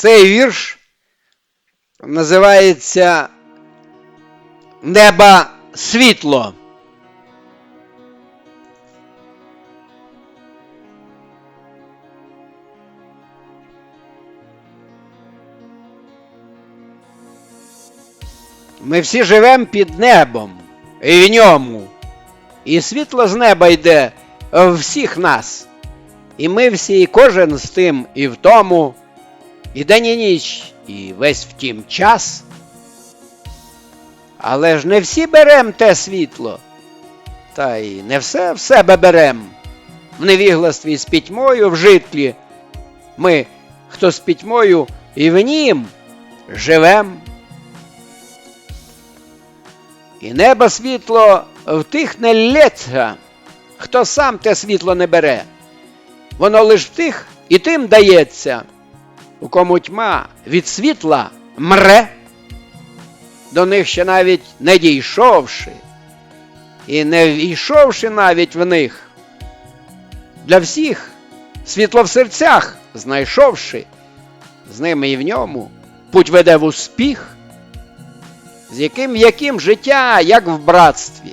Цей вірш називається Неба світло. Ми всі живемо під небом і в ньому. І світло з неба йде в всіх нас. І ми всі, і кожен з тим, і в тому, і день і ніч, і весь втім час. Але ж не всі берем те світло, та й не все в себе берем. В невігластві з пітьмою в житлі. Ми, хто з пітьмою, і в нім живем. І небо світло в тих не лється, хто сам те світло не бере. Воно лиш в тих і тим дається, у кому тьма від світла мре, до них ще навіть не дійшовши, і не війшовши навіть в них. Для всіх світло в серцях знайшовши, з ними і в ньому путь веде в успіх з яким яким життя, як в братстві,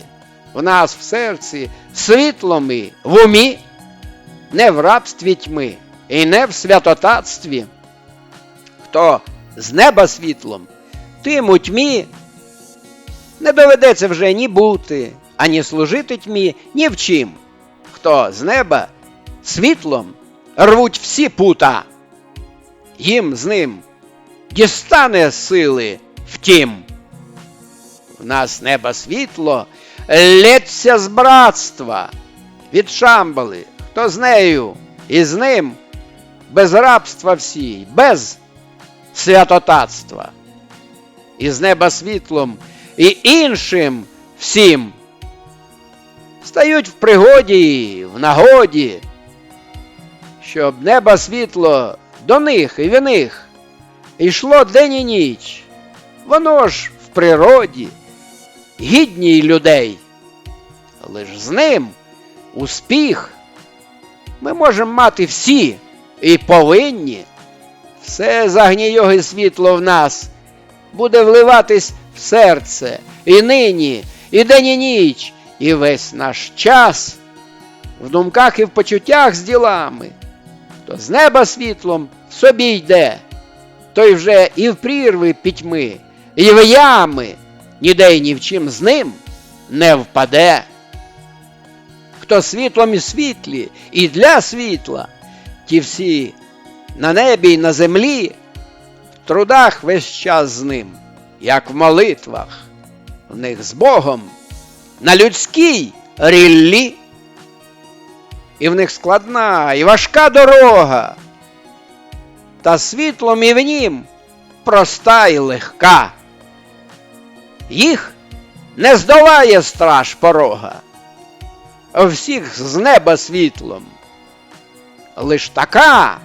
у нас в серці світло ми в умі, не в рабстві тьми і не в святотатстві. Хто з неба світлом, тим у тьмі не доведеться вже ні бути, ані служити тьмі ні в чим. Хто з неба світлом рвуть всі пута, їм з ним дістане сили втім. В нас неба світло лється з братства від шамбали, хто з нею і з ним без рабства всі, без святотатства. І з неба світлом і іншим всім стають в пригоді, в нагоді, щоб небо світло до них і в них йшло день і ніч. Воно ж в природі гідній людей. Лиш з ним успіх ми можемо мати всі і повинні. Все загнійоге світло в нас буде вливатись в серце і нині, і день і ніч, і весь наш час в думках і в почуттях з ділами. То з неба світлом в собі йде, той вже і в прірви пітьми, і в ями ніде й ні в чим з ним не впаде. Хто світлом і світлі, і для світла, ті всі на небі й на землі, в трудах весь час з ним, як в молитвах, в них з Богом на людській ріллі. І в них складна і важка дорога, та світлом і в нім проста і легка їх не здолає страж порога, всіх з неба світлом. Лиш така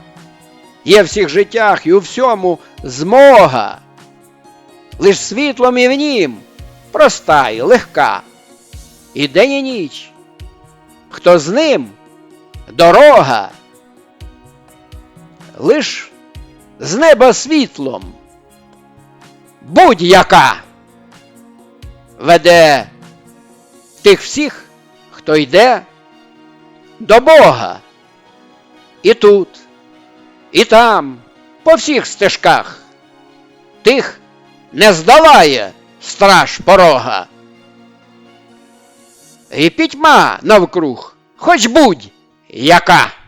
є в всіх життях і у всьому змога, лиш світлом і в нім проста і легка, і день і ніч, хто з ним дорога, лиш з неба світлом будь-яка веде тих всіх, хто йде до Бога. І тут, і там, по всіх стежках, тих не здолає страж порога. І пітьма навкруг, хоч будь яка.